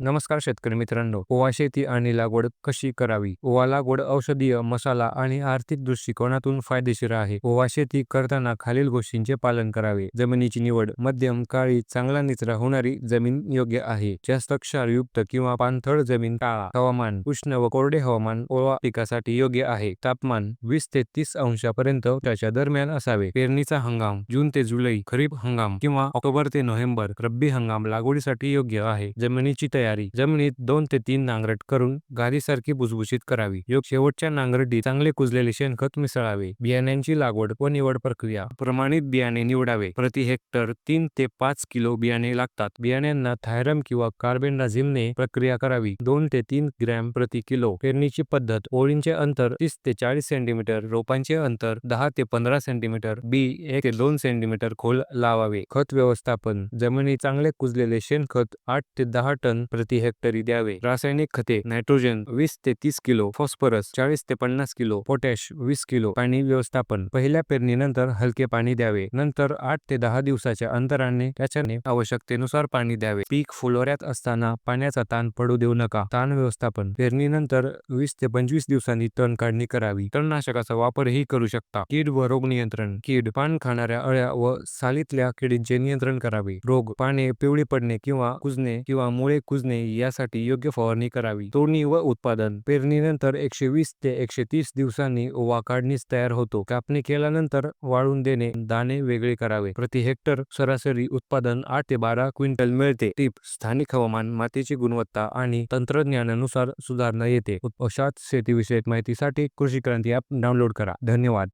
नमस्कार शेतकरी मित्रांनो. ओवा शेती आणि लागवड कशी करावी? ओवा लागवड औषधीय मसाला आणि आर्थिक दृष्टिकोनातून फायदेशीर आहे. ओवा शेती करताना खालील गोष्टींचे पालन करावे. जमिनीची निवड मध्यम काळी चांगला निचरा होणारी जमीन योग्य आहे. जास्त क्षारयुक्त किंवा पाणथळ जमीन टाळा हवामान उष्ण व कोरडे हवामान ओवा पिकासाठी योग्य आहे. तापमान वीस ते तीस अंशापर्यंत त्याच्या दरम्यान असावे. पेरणीचा हंगाम जून ते जुलै खरीप हंगाम किंवा ऑक्टोबर ते नोव्हेंबर रब्बी हंगाम लागवडीसाठी योग्य आहे. जमिनीची तयारी जमिनीत दोन ते तीन नांगरट करून गादीसारखी भुसभुशीत करावी. योग शेवटच्या नांगरटी चांगले कुजलेले शेणखत मिसळावे. बियाण्यांची लागवड व निवड प्रक्रिया. प्रमाणित बियाणे निवडावे. प्रति हेक्टर तीन ते पाच किलो बियाणे लागतात. बियाण्यांना थायरम किंवा कार्बेंडाझिमने प्रक्रिया करावी. दोन ते तीन ग्रॅम प्रति किलो. पेरणीची पद्धत ओळींचे अंतर तीस ते चाळीस सेंटीमीटर रोपांचे अंतर दहा ते पंधरा सेंटीमीटर बी एक ते दोन सेंटीमीटर खोल लावावे. खत व्यवस्थापन. जमिनी चांगले कुजलेले शेणखत आठ ते दहा टन प्रति हेक्टरी द्यावे. रासायनिक खते नायट्रोजन वीस ते तीस किलो फॉस्फरस चाळीस ते पन्नास किलो पोटॅश वीस किलो पाणी व्यवस्थापन. पहिल्या पेरणीनंतर हलके पाणी द्यावे. नंतर आठ ते दहा दिवसाच्या अंतराने त्याच्याने आवश्यकतेनुसार पाणी द्यावे. पीक फुलोऱ्यात असताना पाण्याचा ताण पडू देऊ नका. ताण व्यवस्थापन. पेरणीनंतर वीस ते पंचवीस दिवसांनी तण काढणी करावी. तणनाशकाचा वापरही करू शकता. कीड व रोग नियंत्रण. कीड पान खाणाऱ्या अळ्या व सालीतल्या किडींचे नियंत्रण करावे. रोग पाने पिवळी पडणे किंवा कुजणे किंवा मुळे कुजणे यासाठी योग्य फवारणी करावी. तोडणी व उत्पादन. पेरणीनंतर एकशे वीस ते एकशे तीस दिवसांनी ओवा काढणीस तयार होतो. कापणी केल्यानंतर वाळून देणे दाणे वेगळे करावे. प्रति हेक्टर सरासरी उत्पादन आठ ते बारा क्विंटल मिळते. टीप स्थानिक हवामान मातीची गुणवत्ता आणि तंत्रज्ञानानुसार सुधारणा येते. अशाच शेतीविषयक माहितीसाठी कृषी क्रांती ॲप डाउनलोड करा. धन्यवाद.